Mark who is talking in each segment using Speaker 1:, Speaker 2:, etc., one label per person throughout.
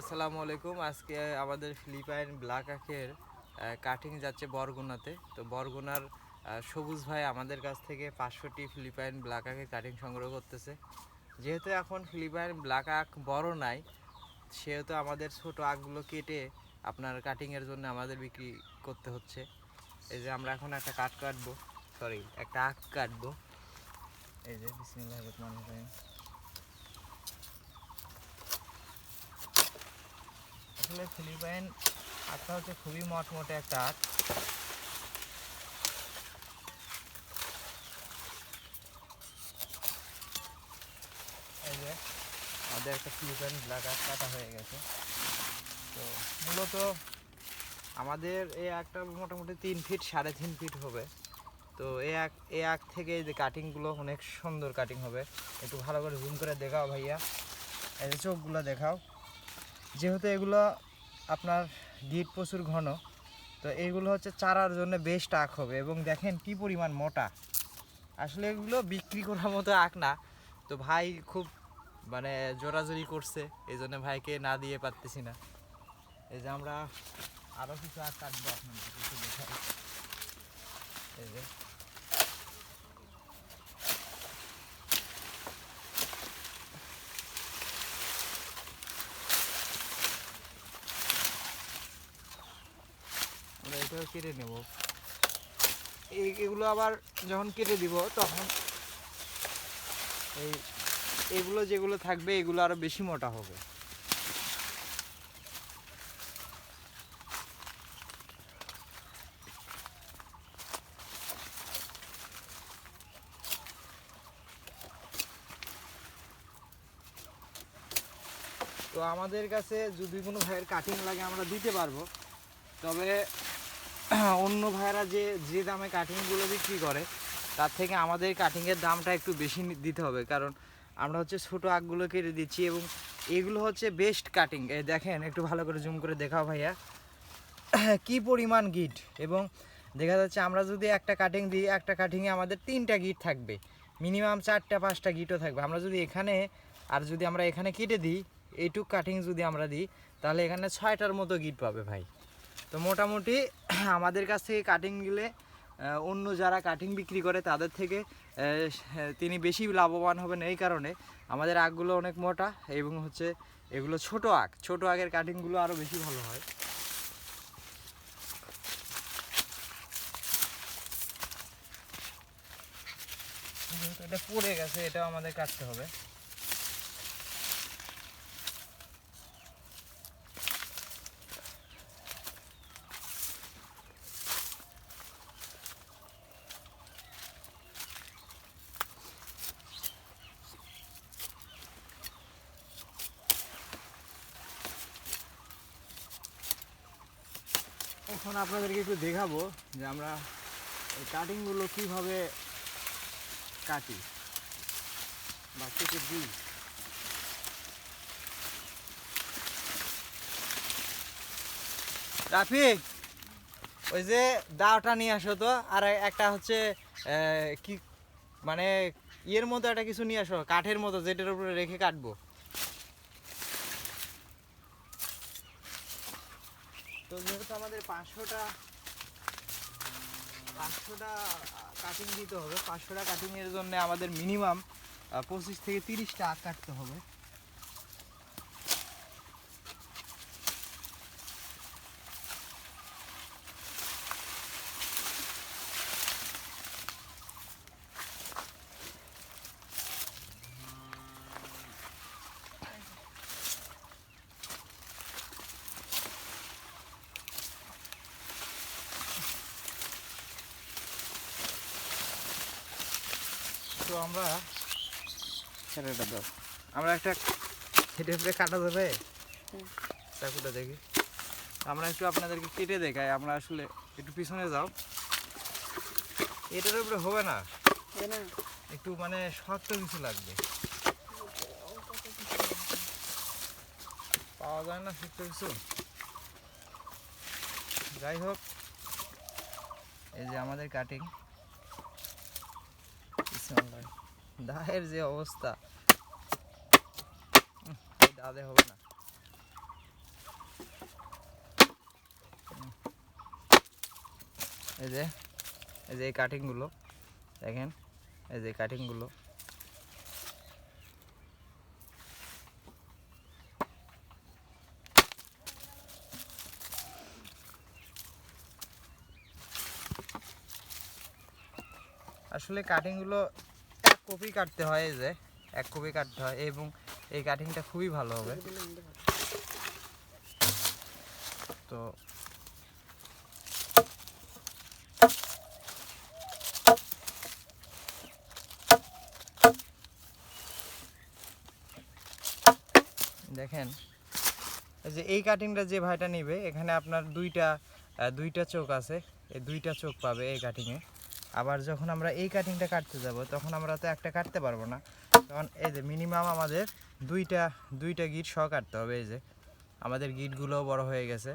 Speaker 1: আসসালামু আলাইকুম। আজকে আমাদের ফিলিপাইন ব্ল্যাক আখের কাটিং যাচ্ছে বরগুনাতে। তো বরগুনার সবুজ ভাই আমাদের কাছ থেকে পাঁচশোটি ফিলিপাইন ব্ল্যাক আখের কাটিং সংগ্রহ করতেছে। যেহেতু এখন ফিলিপাইন ব্ল্যাক আখ বড় নাই, সেহেতু আমাদের ছোট আখগুলো কেটে আপনার কাটিংয়ের জন্য আমাদের বিক্রি করতে হচ্ছে। এই যে আমরা এখন একটা কাঠ কাটবো সরি একটা আখ কাটবো। এই যে, বিসমিল্লাহির রহমানির রহিম। আসলে ফিলিপাইন আটটা হচ্ছে খুবই মটমটে একটা আট। আমাদের একটা ফিলিপাইন ব্ল্যাক আট কাটা হয়ে গেছে। তো মূলত আমাদের এই একটা মোটামুটি তিন ফিট, সাড়ে তিন ফিট হবে। তো এই এক এই আগ থেকে এই যে কাটিংগুলো অনেক সুন্দর কাটিং হবে। একটু ভালো করে জুম করে দেখাও ভাইয়া। এই যে চোখগুলো দেখাও। যেহেতু এগুলো আপনার গিট প্রচুর ঘন, তো এইগুলো হচ্ছে চারার জন্য বেস্ট আখ হবে। এবং দেখেন কি পরিমাণ মোটা। আসলে এগুলো বিক্রি করার মতো আখ না। তো ভাই খুব মানে জোরাজোরি করছে এই জন্য ভাইকে না দিয়ে পারতেছি না। এই যে আমরা আরও কিছু আখ কাটবো আপনাদের কিছু দেখাই। এই যে। এটাও কেটে নেব। এগুলো আবার যখন কেটে দিব, তখন এই এগুলো যেগুলো থাকবে, এগুলো আরও বেশি মোটা হবে। তো আমাদের কাছে যদি কোনো ভাইয়ের কাটিং লাগে, আমরা দিতে পারব। তবে অন্য ভাইয়েরা যে যে দামে কাটিংগুলো বিক্রি করে, তার থেকে আমাদের কাটিংয়ের দামটা একটু বেশি দিতে হবে। কারণ আমরা হচ্ছে ছোটো আগগুলো কেটে দিচ্ছি এবং এগুলো হচ্ছে বেস্ট কাটিং দেখেন, একটু ভালো করে জুম করে দেখাও ভাইয়া। কি পরিমাণ গিট এবং দেখা যাচ্ছে আমরা যদি একটা কাটিং দিই, একটা কাটিংয়ে আমাদের তিনটা গিট থাকবে। মিনিমাম চারটা, পাঁচটা গিটও থাকবে। আমরা যদি এখানে, আর যদি আমরা এখানে কেটে দিই, এইটুক কাটিং যদি আমরা দিই, তাহলে এখানে ছয়টার মতো গিট পাবে ভাই। তো মোটামুটি আমাদের কাছ থেকে কাটিং গেলে অন্য যারা কাটিং বিক্রি করে তাদের থেকে তিনি বেশি লাভবান হবেন এই কারণে। আমাদের আগগুলো অনেক মোটা এবং হচ্ছে এগুলো ছোট আগ ছোট আগের কাটিংগুলো আরও বেশি ভালো হয়। এটা পড়ে গেছে, এটাও আমাদের কাটতে হবে। এখন আপনাদেরকে একটু দেখাবো যে আমরা এই কাটিংগুলো কীভাবে কাটি বা কেটে দিই। রাফি ওই যে দাওটা নিয়ে আসো তো, আর একটা হচ্ছে কি মানে ইয়ের মতো একটা কিছু নিয়ে আসো, কাঠের মতো, যেটার উপরে রেখে কাটবো। তো যেহেতু আমাদের পাঁচশোটা পাঁচশোটা কাটিং দিতে হবে, পাঁচশোটা কাটিংয়ের জন্য আমাদের মিনিমাম পঁচিশ থেকে তিরিশটা আখ কাটতে হবে। আমরা এটা দাও আমরা একটা হেঁটে হেঁটে কাটা যাবে চাকুটা দেখি। আমরা একটু আপনাদেরকে কেটে দেখাই। আমরা আসলে একটু পিছনে যাও। এটার উপরে হবে না? একটু মানে শক্ত কিছু লাগবে। পাওয়া যায় না শক্ত কিছু। যাই হোক এই যে আমাদের কাটিং দাহের যে অবস্থা। দাদে হবে না। এই যে এই যে এই কাটিংগুলো দেখেন? এই যে কাটিংগুলো আসলে কাটিংগুলো এক কপি কাটতে হয় এই যে, এক কপি কাটতে হয় এবং এই কাটিংটা খুবই ভালো হবে। তো দেখেন যে এই কাটিংটা যে ভাইটা নিবে, এখানে আপনার দুইটা দুইটা চোখ আছে, এই দুইটা চোখ পাবে এই কাটিংয়ে আবার যখন আমরা এই কাটিংটা কাটতে যাব, তখন আমরা তো একটা কাটতে পারব না। তখন এই যে মিনিমাম আমাদের দুইটা দুইটা গিট সহ কাটতে হবে এই যে। আমাদের গিটগুলোও বড় হয়ে গেছে।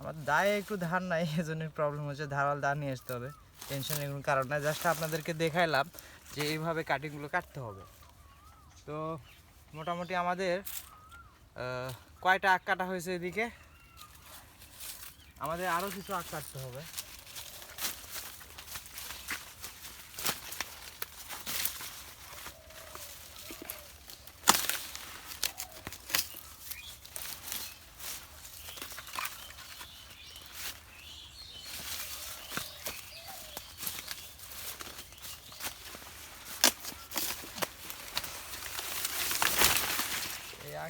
Speaker 1: আমার দায়ে একটু ধার নাই, এজন্য প্রবলেম হচ্ছে ধারাল দা নিয়ে আসতে হবে। টেনশনের কোনো কারণ নাই জাস্ট আপনাদেরকে দেখাইলাম যে এইভাবে কাটিংগুলো কাটতে হবে। তো মোটামুটি আমাদের কয়টা আখ কাটা হয়েছে এদিকে? আমাদের আরও কিছু আখ কাটতে হবে।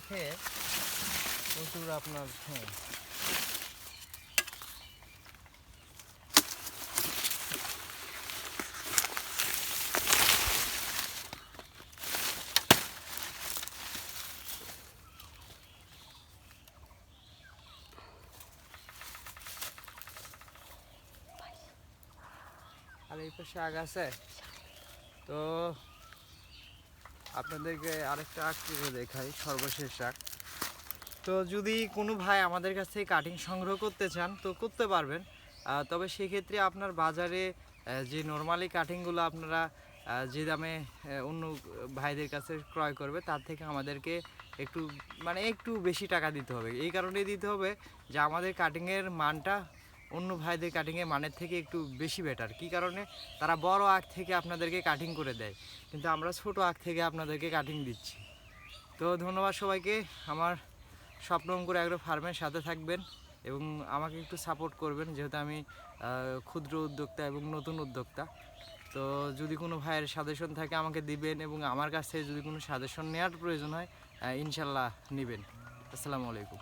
Speaker 1: আখে প্রচুর আপনার হ্যাঁ। আর এই পাশে আগ আছে। তো আপনাদেরকে আরেকটা আখ তুলে দেখাই, সর্বশেষ আখ। তো যদি কোনো ভাই আমাদের কাছ থেকে কাটিং সংগ্রহ করতে চান, তো করতে পারবেন। তবে সেক্ষেত্রে আপনার বাজারে যে নর্মালি কাটিংগুলো আপনারা যে দামে অন্য ভাইদের কাছে ক্রয় করবে, তার থেকে আমাদেরকে একটু মানে একটু বেশি টাকা দিতে হবে। এই কারণেই দিতে হবে যে আমাদের কাটিংয়ের মানটা অন্য ভাইদের কাটিংয়ের মানের থেকে একটু বেশি বেটার কী কারণে? তারা বড় আখ থেকে আপনাদেরকে কাটিং করে দেয়। কিন্তু আমরা ছোট আখ থেকে আপনাদেরকে কাটিং দিচ্ছি। তো ধন্যবাদ সবাইকে। আমার স্বপ্ন অঙ্কুর অ্যাগ্রো ফার্মের সাথে থাকবেন এবং আমাকে একটু সাপোর্ট করবেন, যেহেতু আমি ক্ষুদ্র উদ্যোক্তা এবং নতুন উদ্যোক্তা। তো যদি কোনো ভাইয়ের সাজেশন থাকে আমাকে দিবেন এবং আমার কাছ থেকে যদি কোনো সাজেশন নেওয়ার প্রয়োজন হয় ইনশাল্লাহ নেবেন। আসসালামু আলাইকুম।